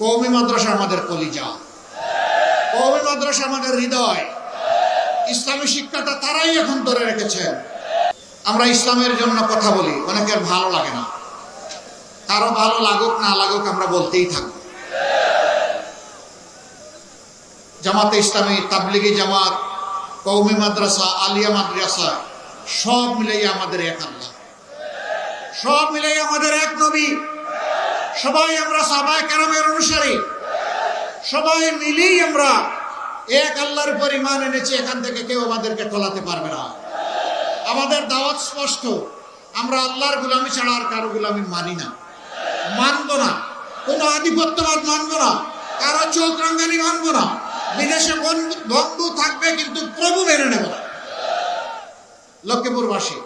কৌমি মাদ্রাসা আমাদের কলিজা। কৌমি মাদ্রাসা আমাদের হৃদয়। ইসলামী শিক্ষাটা তারাই এখন ধরে রেখেছেন। আমরা ইসলামের জন্য কথা বলি, অনেকের ভালো লাগে না। কারও ভালো লাগুক, না লাগুক আমরা বলতেই থাকব। জামাতে ইসলামী, তাবলিগি জামাত কৌমি মাদ্রাসা, আলিয়া মাদ্রাসা, সব মিলেই আমাদের এক আল্লাহ। সব মিলেই আমাদের এক নবী। সবাই আমরা সবাই কেরামের অনুসারী। সবাই মিলেই আমরা এক আল্লাহর পরিমাণ এনেছি, এখান থেকে কেউ আমাদেরকে টলাতে পারবে না। আমাদের দাওয়াত স্পষ্ট, আমরা আল্লাহর গুলামি ছাড়া আর কারও গুলামি মানি না। মানবো না, কোনো আধিপত্যবাদ মানবো না, কারও চোখ রাঙ্গানি মানবো না। বিদেশে বন্ধু থাকবে কিন্তু প্রভু মেনে নেব না। লক্ষ্মীপুরবাসী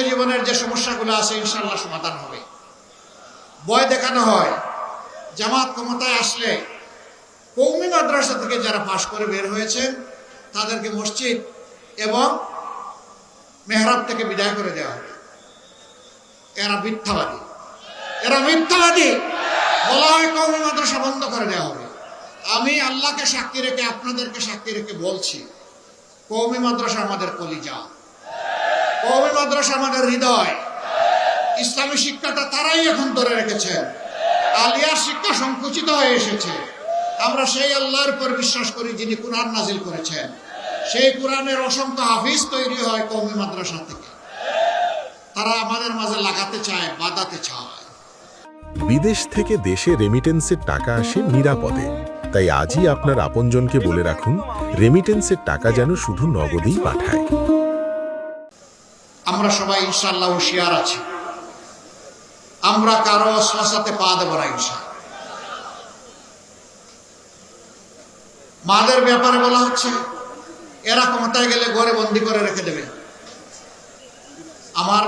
জাতীয় জীবনের যে সমস্যাগুলো আছে ইনশাল্লাহ সমাধান হবে। ভয় দেখানো হয়। জামাত ক্ষমতায় আসলে কৌমি মাদ্রাসা থেকে যারা পাশ করে বের হয়েছেন, তাদেরকে মসজিদ এবং মেহরাব থেকে বিদায় করে দেওয়া হবে। এরা মিথ্যাবাদী। এরা মিথ্যাবাদী। বলা হয় কৌমি মাদ্রাসা বন্ধ করে দেওয়া হবে। আমি আল্লাহকে সাক্ষী রেখে, আপনাদেরকে সাক্ষী রেখে বলছি, কৌমি মাদ্রাসা আমাদের কলিজা। কৌমি মাদ্রাসা আমাদের হৃদয়? ইসলামী শিক্ষাটা তারাই এখন ধরে রেখেছেন আলিয়ার শিক্ষা সংকুচিত হয়ে এসেছে। আমরা সেই আল্লাহর উপর বিশ্বাস করি যিনি কোরআন নাজিল করেছেন। সেই কোরআনের অসংখ্য হাফিজ তৈরি হয় কৌমি মাদ্রাসা থেকে। তারা আমাদের মাঝে লাগাতে চায় বাদাতে চায়। বিদেশ থেকে দেশে রেমিটেন্সের টাকা আসে নিরাপদে। তাই আজই আপনার আপনজনকে বলে রাখুন রেমিটেন্সের টাকা যেন শুধু নগদেই পাঠায়। আমরা সবাই ইনশাল্লাহ হুশিয়ার আছি। আমরা কারও শ্বাসাতে পা দেব না ইনশাল্লাহ মাদের ব্যাপারে বলা হচ্ছে, এরা ক্ষমতায় গেলে ঘরে বন্দি করে রেখে দেবে। আমার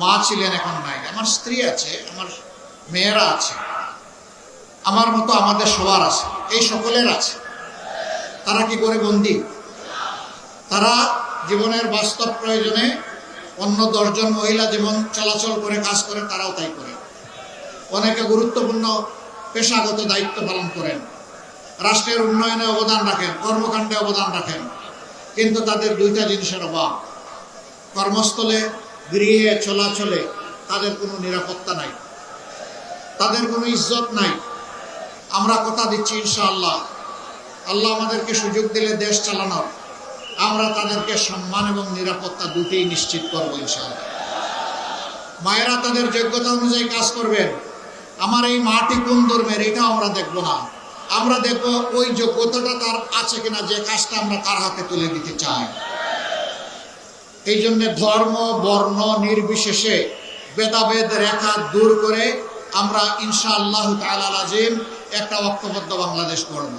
মা ছিলেন এখন নাই। আমার স্ত্রী আছে, আমার মেয়েরা আছে। আমার মতো আমাদের সবার আছে, এই সকলের আছে। তারা কি করে বন্দি? তারা জীবনের বাস্তব প্রয়োজনে অন্য দশজন মহিলা যেমন চলাচল করে, কাজ করে, তারাও তাই করে। অনেকে গুরুত্বপূর্ণ পেশাগত দায়িত্ব পালন করেন। রাষ্ট্রের উন্নয়নে অবদান রাখেন, কর্মকাণ্ডে অবদান রাখেন। কিন্তু তাদের দুইটা জিনিসের অভাব। কর্মস্থলে গৃহে চলাচলে তাদের কোনো নিরাপত্তা নাই। তাদের কোনো ইজ্জত নাই। আমরা কথা দিচ্ছি ইনশাআল্লাহ। আল্লাহ আমাদেরকে সুযোগ দিলে দেশ চালানোর। আমরা তাদেরকে সম্মান এবং নিরাপত্তা দুটেই নিশ্চিত করব ইনশাআল্লাহ। মায়েরা তাদের যোগ্যতা অনুযায়ী কাজ করবেন। আমার এই মাটি কোন ধর্মের এটা আমরা দেখব না। আমরা দেখব ওই যোগ্যতাটা তার আছে কিনা, যে কাজটা আমরা তার হাতে তুলে দিতে চাই। এই জন্য ধর্ম, বর্ণ নির্বিশেষে ভেদাভেদ, রেখা দূর করে আমরা ইনশাআল্লাহ তাল আজিম একটা ঐক্যবদ্ধ বাংলাদেশ করব